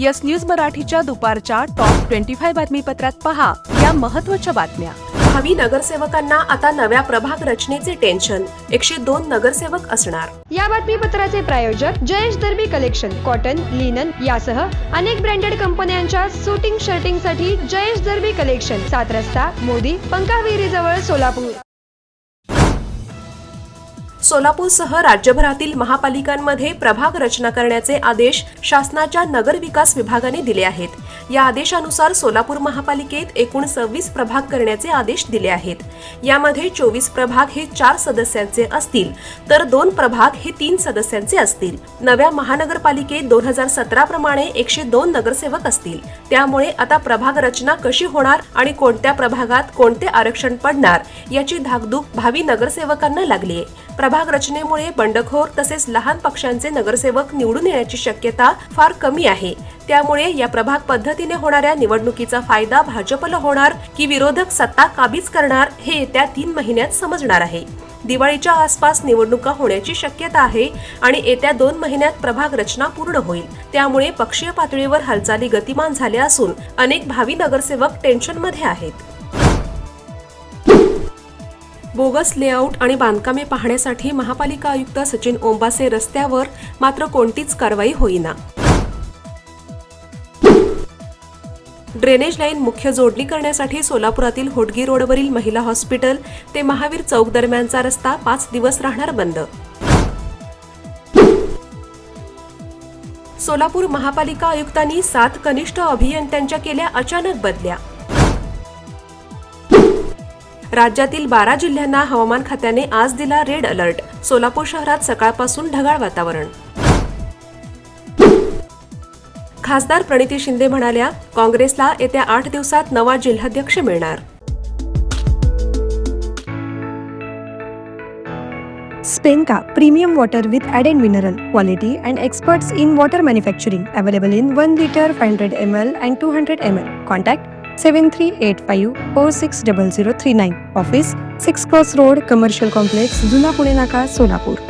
Yes news मराठीच्या दुपारच्या top twenty five बातमीपत्रात पहा या महत्त्वाच्या बातम्या. भावी नगरसेवकांना आता नव्या प्रभाग रचनेचे टेन्शन. एकशे दोन नगरसेवक असणार. या बातमीपत्राचे प्रायोजक Jayesh Darbi collection cotton linen यासह अनेक ब्रँडेड कंपन्यांच्या सुटिंग शर्टिंगसाठी जयेश दर्बी कलेक्शन सात रस्ता मोदी पंकाविहिरी जवळ सोलापूर. सोलापूरसह राज्यभरातील महापालिकांमध्ये प्रभाग रचना करण्याचे आदेश शासनाच्या नगर विकास विभागाने दिले आहेत. या आदेशानुसार सोलापूर महापालिकेत एकूण सव्वीस प्रभाग करण्याचे आदेश दिले आहेत. यामध्ये चोवीस प्रभाग हे चार सदस्यांचे असतील तर दोन प्रभाग हे तीन सदस्यांचे असतील. नव्या महानगरपालिकेत दोन हजार सतरा प्रमाणे एकशे दोन नगरसेवक असतील. त्यामुळे आता प्रभाग रचना कशी होणार आणि कोणत्या प्रभागात कोणते आरक्षण पडणार याची धाकधूक भावी नगरसेवकांना लागली आहे. प्रभाग रचनेमुळे बंडखोर तसेच लहान पक्षांचे नगरसेवक निवडून येण्याची शक्यता फार कमी आहे. त्यामुळे या प्रभाग पद्धतीने होणाऱ्या निवडणुकीचा फायदा भाजपला होणार की विरोधक सत्ता काबीज करणार हे येत्या तीन महिन्यात समजणार आहे. दिवाळीच्या आसपास निवडणुका होण्याची शक्यता आहे आणि येत्या दोन महिन्यात प्रभाग रचना पूर्ण होईल. त्यामुळे पक्षीय पातळीवर हालचाली गतिमान झाल्या असून अनेक भावी नगरसेवक टेन्शनमध्ये आहेत. बोगस लेआउट आणि बांधकामे पाहण्यासाठी महापालिका आयुक्त सचिन ओंबासे रस्त्यावर मात्र कोणतीच कारवाई होईना. ड्रेनेज लाईन मुख्य जोडणी करण्यासाठी सोलापुरातील होडगी रोडवरील महिला हॉस्पिटल ते महावीर चौक दरम्यानचा रस्ता पाच दिवस राहणार बंद. सोलापूर महापालिका आयुक्तांनी सात कनिष्ठ अभियंत्यांच्या केल्या अचानक बदल्या. राज्यातील बारा जिल्ह्यांना हवामान खात्याने आज दिला रेड अलर्ट. सोलापूर शहरात सकाळपासून ढगाळ वातावरण. खासदार प्रणिती शिंदे म्हणाल्या काँग्रेसला येत्या आठ दिवसात नवा जिल्हाध्यक्ष मिळणार. स्पेनका premium water with added mineral quality and experts in water manufacturing available in one litre five hundred M L and two hundred M L. Contact seven three eight five four six double zero three nine. Office six cross road commercial complex जुना पुणे नाका सोलापूर.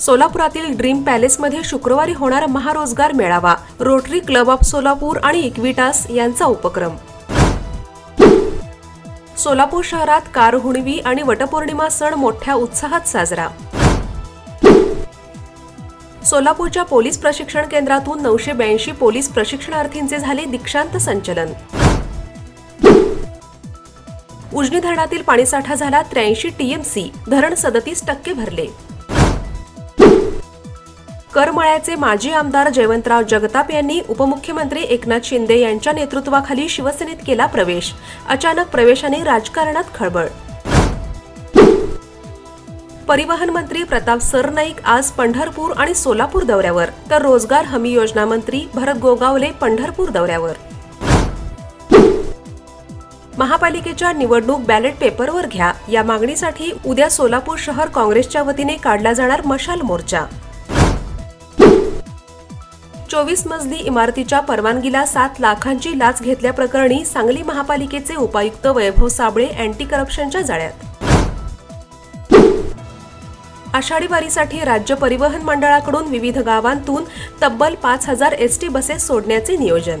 सोलापुरातील dream पॅलेसमध्ये शुक्रवारी होणारा महारोजगार मेळावा rotary club of Solapur आणि Equitas यांचा उपक्रम. सोलापूर शहरात कार हुणवी आणि वटपौर्णिमा सण मोठ्या उत्साहात साजरा. सोलापूरच्या पोलीस प्रशिक्षण केंद्रातून नऊशे ब्याऐंशी पोलीस प्रशिक्षणार्थींचे झाले दीक्षांत संचलन. उजनी धरणातील पाणीसाठा झाला त्र्याऐंशी टीएमसी धरण सदतीस टक्के भरले. करमळ्याचे माजी आमदार जयवंतराव जगताप यांनी उपमुख्यमंत्री एकनाथ शिंदे यांच्या नेतृत्वाखाली शिवसेनेत केला प्रवेश. अचानक प्रवेशाने राजकारणात खळबळ. परिवहन मंत्री प्रताप सरनाईक आज पंढरपूर आणि सोलापूर दौऱ्यावर तर रोजगार हमी योजना मंत्री भरत गोगावले पंढरपूर दौऱ्यावर. महापालिकेच्या निवडणूक बॅलेट पेपरवर घ्या. या मागणीसाठी उद्या सोलापूर शहर काँग्रेसच्या वतीने काढला जाणार मशाल मोर्चा. चोवीस मजली इमारतीच्या परवानगीला सात लाखांची लाच घेतल्याप्रकरणी सांगली महापालिकेचे उपायुक्त वैभव साबळे अँटी करप्शनच्या जाळ्यात. आषाढी वारीसाठी राज्य परिवहन मंडळाकडून विविध गावांतून तब्बल पाच हजार एसटी बसेस सोडण्याचे नियोजन.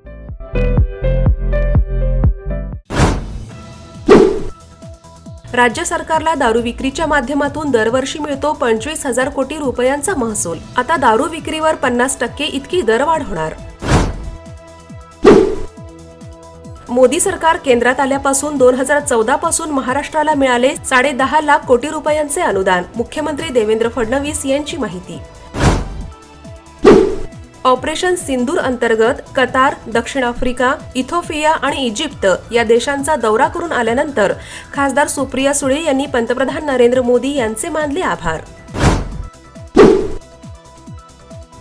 राज्य सरकारला दारू विक्रीच्या माध्यमातून दरवर्षी मिळतो पंचवीस हजार कोटी रुपयांचा महसूल. आता दारू विक्रीवर पन्नास टक्के इतकी दरवाढ होणार मोदी सरकार केंद्रात आल्यापासून दोन हजार चौदा पासून महाराष्ट्राला मिळाले साडे दहा लाख कोटी रुपयांचे अनुदान. मुख्यमंत्री देवेंद्र फडणवीस यांची माहिती. ऑपरेशन सिंदूर अंतर्गत कतार दक्षिण आफ्रिका इथोपिया आणि इजिप्त या देशांचा दौरा करून आल्यानंतर खासदार सुप्रिया सुळे यांनी पंतप्रधान नरेंद्र मोदी यांचे मानले आभार.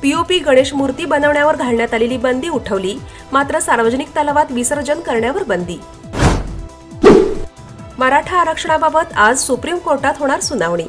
पीओपी गणेश मूर्ती बनवण्यावर घालण्यात आलेली बंदी उठवली मात्र सार्वजनिक तलावात विसर्जन करण्यावर बंदी. मराठा आरक्षणाबाबत आज सुप्रीम कोर्टात होणार सुनावणी.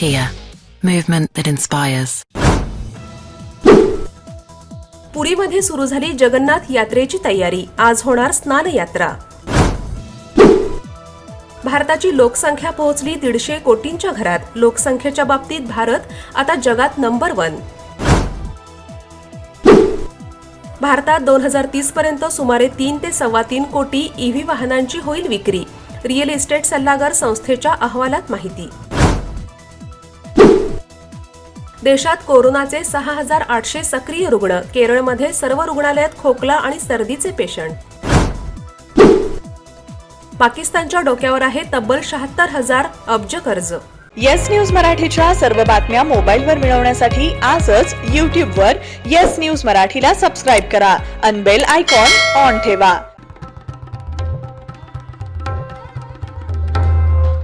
Kia, movement that inspires. पुरीमध्ये सुरू झाली जगन्नाथ यात्रेची तयारी. आज होणार स्नान यात्रा भारताची लोकसंख्या पोहोचली दीडशे कोटींच्या घरात. लोकसंख्येच्या बाबतीत भारत आता जगात नंबर वन भारतात दोन हजार तीस पर्यंत सुमारे तीन ते सव्वा तीन कोटी ईव्ही वाहनांची होईल विक्री. रिअल इस्टेट सल्लागार संस्थेच्या अहवालात माहिती. देशात कोरोनाचे सहा हजार आठशे सक्रिय रुग्ण केरळमध्ये सर्व रुग्णालयात खोकला आणि सर्दीचे पेशंट. पाकिस्तानच्या डोक्यावर आहे तब्बल शहात्तर हजार अब्ज कर्ज. येस न्यूज मराठीच्या सर्व बातम्या मोबाईलवर मिळवण्यासाठी आजच यूट्यूबवर येस न्यूज मराठीला सबस्क्राईब करा. अनबेल आयकॉन ऑन ठेवा.